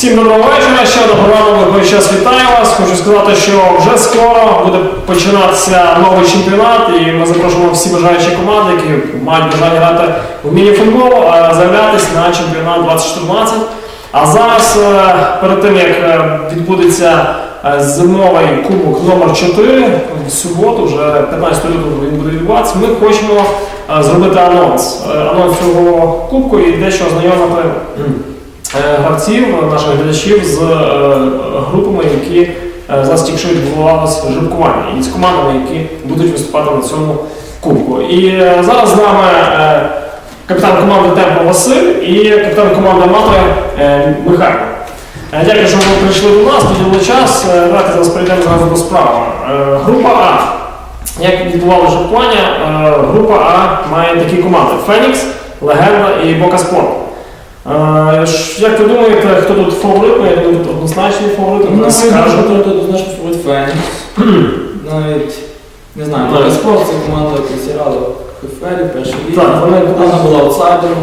Всім доброго вечора. Ще одна програма «Ми час вітаю вас. Хочу сказати, що вже скоро буде починатися новий чемпіонат, і ми запрошуємо всі бажаючі команди, які мають бажання грати в міні-футбол, е, заявлятися на чемпіонат 2014. А зараз, е, перед тим як е, відбудеться зимовий кубок номер 4 в суботу, вже 15 лютого він буде відбуватися, ми хочемо зробити анонс. Анонс цього кубку і дещо ознайомити гравців, наших глядачів з е, групами, які е, зараз тільки що відбувалося жеребкування, і з командами, які будуть виступати на цьому кубку. І е, зараз з нами е, капітан команди Темпо Василь і капітан команди Аматори е, Михайло. Е, Дякую, що ви прийшли до нас, поділили час. Е, Давайте зараз перейдемо зразу до справи. Е, Група А. Як відбувалося жеребкування, е, група А має такі команди: Фенікс, Легенда і Бока Спорт. Як ви думаєте, хто тут фаворит? Ну, Я думаю, тут однозначний фаворит, Ну, я скажу, то тут однозначно фаворит Фенікс. Навіть, не знаю, Так. Бока Спорт це команда, яка зіграла в ХФЛ, перший ліг. Так, вони- Вона була аутсайдером.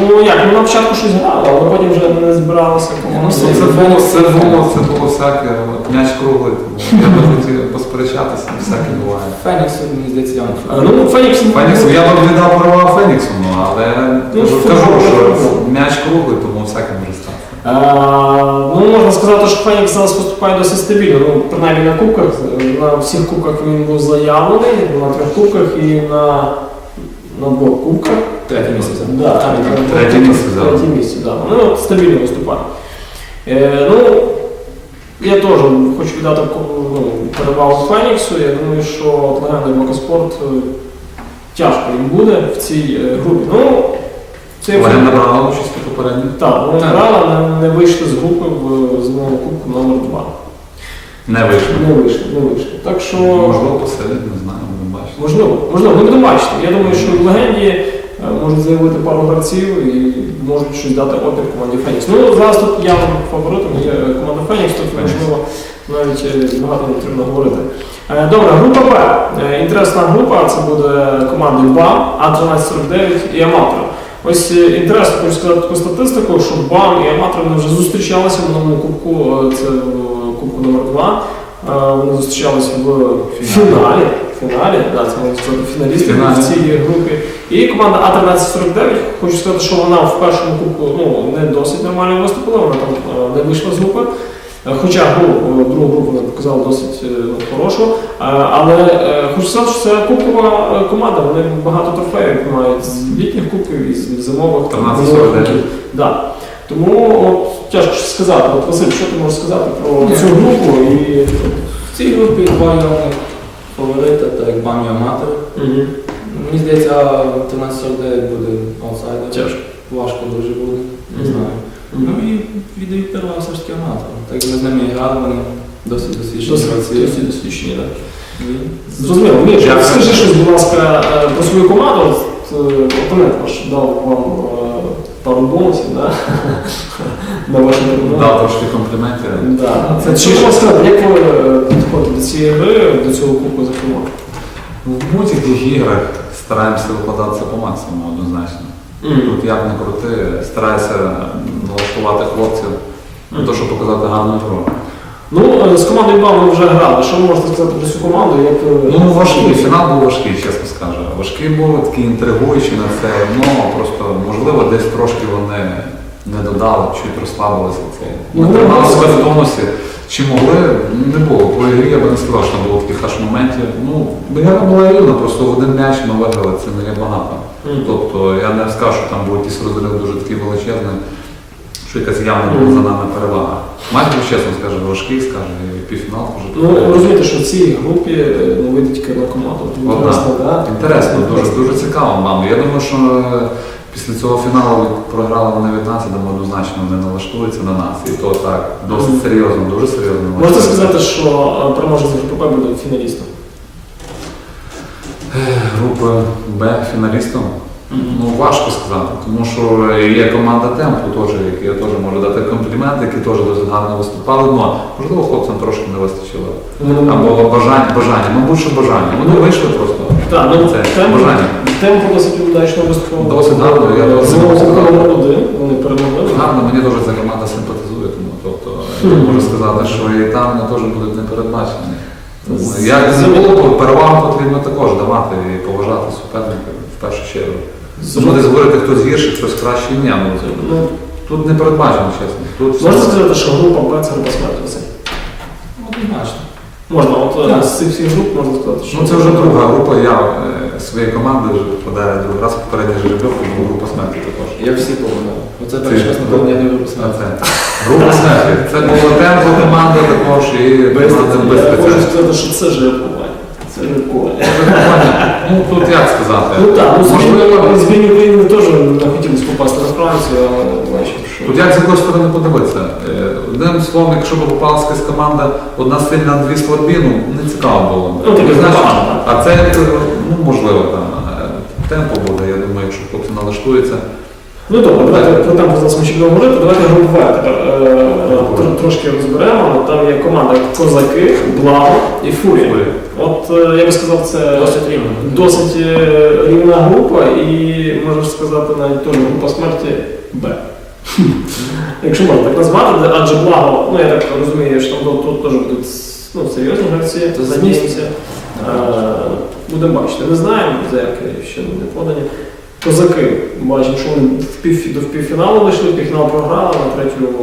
Ну як, ну на початку щось грала, але потім вже не збиралися Ну, команди. це- Це було, це було, це було всяке, от, м'яч круглий, тому я би хотів посперечатися, всяке буває. Фенікс, мені здається, я вам Ну, Фенікс, Феніксу, я б віддав права Феніксу, ну, але Ну, кажу, футбол, кажу, що футбол. м'яч круглий, тому всяке може стати. Е, Ну, можна сказати, що Фенікс зараз поступає досить стабільно. Ну, принаймні на кубках. На всіх кубках він був заявлений, на трьох кубках і на, на двох кубках. третє місце. Да, Третє місце, да. Третє місце, да. Вони от стабільно виступають. Е, ну, я теж хочу віддати ну, перевагу Феніксу. Я думаю, що от легенда е, тяжко їм буде в цій е, групі. Ну, це Вони набрали участь у попередньо. так, вони грали, не, не вийшли з групи в зимовому кубку номер 2 Не вийшло. Не вийшли, не вийшли. Так що Можливо, посилять, не знаю, будемо бачити. можливо, можливо, ми будемо бачити. Я думаю, що в легенді можуть заявити пару гравців і можуть щось дати опір команді Фенікс. Ну зараз тут явним фаворитом є команда Фенікс, тут можливо навіть е, багато не потрібно говорити. Е, Добре, група Б. Е, Інтересна група, це буде команди БАМ, А1349 і Аматор. Ось е, інтересно хочу сказати таку статистику, що БАМ і Аматор вони вже зустрічалися в новому кубку, е, це в кубку номер 2 Вони зустрічалися в фіналі. Фіналі, да, це можна сказати, фіналісти в цій групі. І команда А1349, хочу сказати, що вона в першому кубку ну, не досить нормально виступила, вона там е, не вийшла з групи. Е, Хоча гру, е, другу групу вона показала досить ну, хорошу. Але хочу сказати, що це кубкова команда, вони багато трофеїв мають з літніх кубків і з зимових там, 13-49. Да. Тому от, тяжко сказати. От, Василь, що ти можеш сказати про цю групу і. В цій групі два явних фаворита, так як Бам і Аматор. Мені здається, 1349 буде аутсайдер. Тяжко. Важко дуже буде, не знаю. Ну і віддають перевагу все ж таки Аматор. Так як ми з ними і грали, вони досить досвідчені Досить досвідчені, так. Зрозуміло, Міш, Я- скажи щось, будь ласка, е, про свою команду. Е, Опонент ваш дав вам е, пару бонусів, да? на вашу перемогу. Дав трошки компліментів. Да. Чи- можна сказати, як ви підходите до цієї гри, до цього кубку зокрема? В будь-яких іграх стараємося викладатися по максимуму однозначно. Тут як не крути, стараюся налаштувати хлопців на те, щоб показати гарну гру. Ну, е, з командою ви вже грали. Що ви можете сказати про цю команду? Як, Ну, важкий, фінал був важкий, чесно скажу. Важкий був, такий інтригуючий на це. Ну, просто, можливо, десь трошки вони не додали, чуть розслабилися. Це. Ну, Ми тримали ну, себе в тонусі. Чи могли? Не було. По ігрі я би не сказав, що було таких аж моментів. Ну, гра була рівна, просто в один м'яч ми виграли, це не є багато. Мгм. Тобто я не скажу, що там був якийсь розрив дуже такий величезний, що якась явна була за нами перевага. Матч був, чесно скажу, важкий, скажу, і півфінал вже. Ну, розумієте, що в цій групі е, ну, вийде тільки одна команда. Одна. Інтересно, дуже, дуже цікаво, мамо. Я думаю, що е, після цього фіналу програли вони від нас, однозначно вони налаштуються на нас. І то так, досить серйозно, дуже серйозно. Можете сказати, що е, переможець ГПП буде фіналістом? Групи Б фіналістом. Ну, важко сказати, тому що є команда темпу, теж, які я теж можу дати комплімент, які теж досить гарно виступали. Ну, можливо, хлопцям трошки не вистачило. Або бажання, бажання, мабуть, що бажання. Вони вийшли просто. Так, ну Це бажання. Темп досить удачно виступав. Досить гарно, я досить Знову гарно. вони перемогли. Гарно, мені дуже ця команда симпатизує. Мгм. можу сказати, що і там вони теж будуть непередбачені. Тому З- Як не було, то перевагу потрібно також давати і поважати суперника в першу чергу. Тому десь говорити, хтось гірший, хтось кращий, ні. Ну, Ну, тут не передбачено, чесно. Тут можна сказати, що група Б це група смерті. Можна, от е, Так. з цих всіх груп можна сказати, що Ну це вже друга група. Я е, своєї команди вже попадаю другий раз попередній жеребьовку, була група смерті також. Я всі помагав. Оце Це- перший раз, напевно, я не А виписав. це група смерті. Це була темпо команда також і команда без Я можу сказати, що це жеребкування. Це жеребкування. Ну тут як сказати? Ну так, ну Можливо, збірні України теж не хотілося попасти на Францію, але бачимо, що. Тут як з якої сторони подивитися? Е, Одним словом, якщо б попалася якась команда одна сильна, дві слабі, ну не цікаво було б. Ну, таке Знаєш, А це ну можливо там е, темпо буде, я думаю, якщо хлопці налаштуються. Ну добре, давайте про темпу зараз ми ще будемо говорити. Давайте групу тепер е, трошки розберемо. Там є команда Козаки, Благо і Фурія. От е, я би сказав, це Досить рівно. досить е, рівна група і можна сказати навіть теж група смерті Б. Якщо можна так назвати, адже благо, ну я так розумію, що там тут, теж будуть ну, серйозні гравці, задіємося. Е, Будемо бачити. Не знаємо, заявки ще не подані. Козаки, бачимо, що вони в пів, до півфіналу вийшли, півфінал програли, на третю,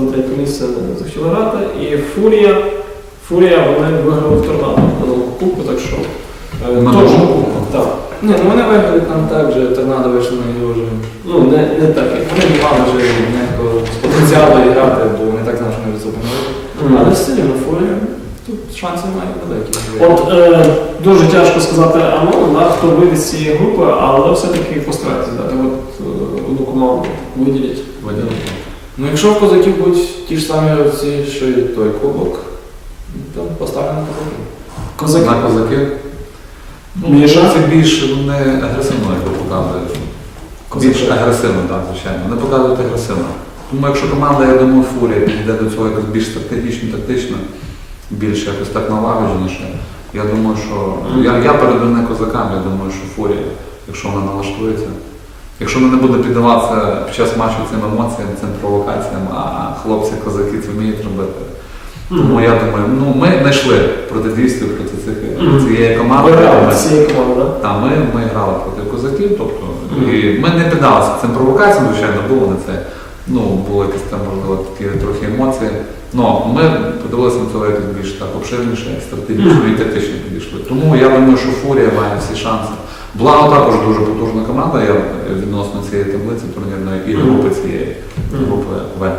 за третє місце не захотіли грати. І Фурія, Фурія вони виграли в торнадо на нову кубку, так що. е, Ні, ну вони виграли там так же, торнадо вийшли на вже. Ну, не, не так. як Вони не мали вже ніякого потенціалу грати, бо вони так знали, що не зупинили. Але Але все рівно фурія, тут шанси мають великі. От е, дуже тяжко сказати ану, да, хто вийде з цієї групи, але все-таки постарайтесь дати от, е, одну команду виділіть. Ну якщо в козаків будуть ті ж самі ці, що і той кубок, то поставлю на козаків. Козаки. На козаки. Ну, Міша? це більш вони агресивно як показують. Більш агресивно, так, звичайно. Вони показують агресивно. Тому якщо команда, я думаю, фурія підійде до цього якось більш стратегічно, тактично, більш якось так налагодженіше. Я думаю, що ну, я, я передаю не козакам, я думаю, що фурія, якщо вона налаштується. Якщо вона не буде піддаватися під час матчу цим емоціям, цим провокаціям, а хлопці-козаки це вміють робити. Тому я думаю, ну ми знайшли протидійство проти цих цієї команди. Цієї команди, так? та ми, ми грали проти козаків, тобто і ми не піддалися цим провокаціям, звичайно, було на це. Ну, були якісь там, можливо, такі трохи емоції. Ну, ми подивилися на цього якось більш так обширніше, стратегічно і тактично підійшли. Тому я думаю, що Фурія має всі шанси. Благо також дуже потужна команда, я відносно цієї таблиці турнірної і групи цієї групи В.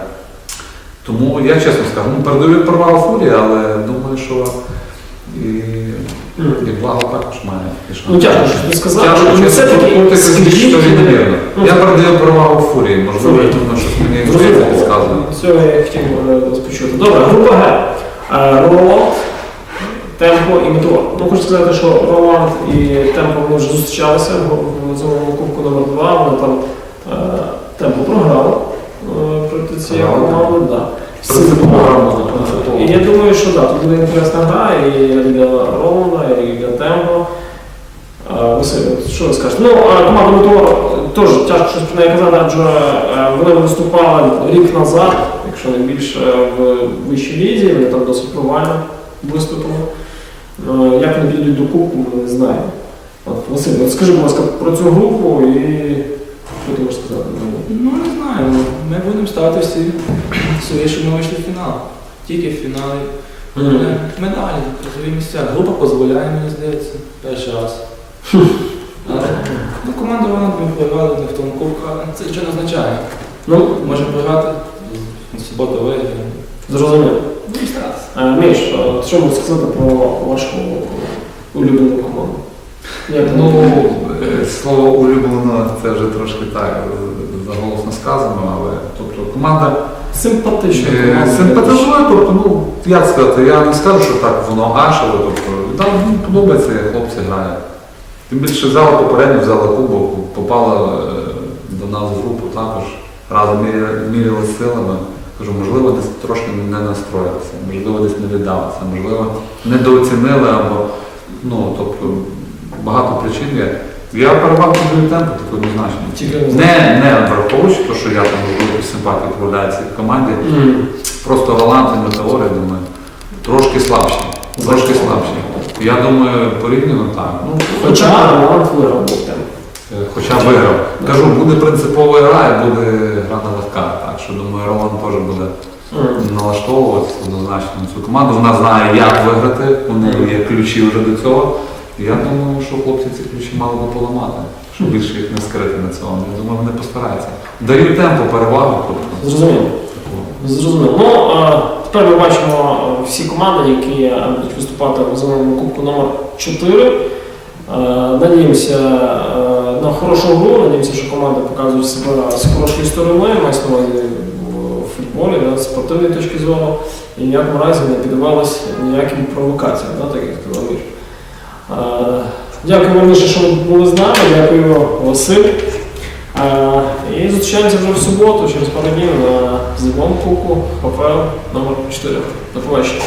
Тому я чесно скажу, ну, передаю перевагу Фурії, але думаю, що і, і благо також має. Ну тяжко щось не сказати. Тяжко, але чесно, все-таки тут скільки- довірно. Ну, Я передаю перевагу Фурії, можливо, Фурії. тому що мені інтуїція підказує. Цього я хотів е, вас почути. Добре, група Г. Е, Темпо і Метеор. Ну, хочу сказати, що Роланд і Темпо вони вже зустрічалися в зимовому кубку номер 2 Вони там е, Темпо програли проти цієї команди. Футболу. І я думаю, що да, тут буде інтересна гра і для Роланда, і для Темпо. Е, Василь, що ви скажете? Ну, а команда Метеор теж тяжко щось про неї казати, адже е, вони виступали рік назад, якщо не більше в вищій лізі, вони там досить провально виступили. Е, Як вони підійдуть до кубку, ми не знаємо. Василь, от скажи, будь ласка, про цю групу і що ти можеш сказати? Ну не знаю, ми будемо ставити всі свої, щоб ми вийшли в фінал. Тільки в фіналі. Е, Медалі, призові місця. Група дозволяє, мені здається, перший раз. Але ну, команда вона ми програли не в тому кубку, але це нічого не означає. Ну, Можемо програти, в суботу виграємо. зрозуміло. Ну і старатися. Е, Міш, е, що можеш сказати про вашу улюблену команду? Як Ну, слово улюблено це вже трошки так е, заголосно сказано, але тобто команда симпатична е, симпатизує, тобто, ну, як сказати, я не скажу, що так воно аж, але тобто, там ну, подобається, як хлопці грають. Тим більше взяла попередньо, взяла кубок, попала е, до нас в групу також, разом міря- міряли силами. Кажу, можливо, десь трошки не настроїлися, можливо, десь не віддалися, можливо, недооцінили або ну, тобто, багато причин є. Я перевагу даю темпу, так однозначно. Не Не, враховуючи те, що я там можливо симпатію проявляю цій команді. Мгм. просто і Метеор, я думаю, трошки слабші. Трошки слабші. Я думаю, порівняно так. Ну, Хоча Роланд виграв. Е, Хоча виграв. Кажу, буде принципова гра і буде гра на легка. Так що думаю, Роланд теж буде налаштовуватися однозначно на цю команду. Вона знає, як виграти, у неї є ключі вже до цього. Я думаю, що хлопці ці ключі мали би поламати, щоб більше їх не скрити на цьому. Я думаю, вони постараються. Дають темпу, перевагу. Тобто, Зрозуміло. Зрозуміло. Ну, а, тепер ми бачимо всі команди, які будуть виступати в зеленому кубку номер 4. Е, Надіємося е, на хорошу гру, надіємося, що команди показують себе з хорошої сторони, мається на увазі в футболі, да, з спортивної точки зору, і в разі не піддавалися ніяким провокаціям, да, так як сказав Міш. Е, Дякую вам, дуже, що ви були з нами, дякую Василь. Е, І зустрічаємося вже в суботу, через пару днів на зимовому куку, ПФЛ номер 4. До побачення.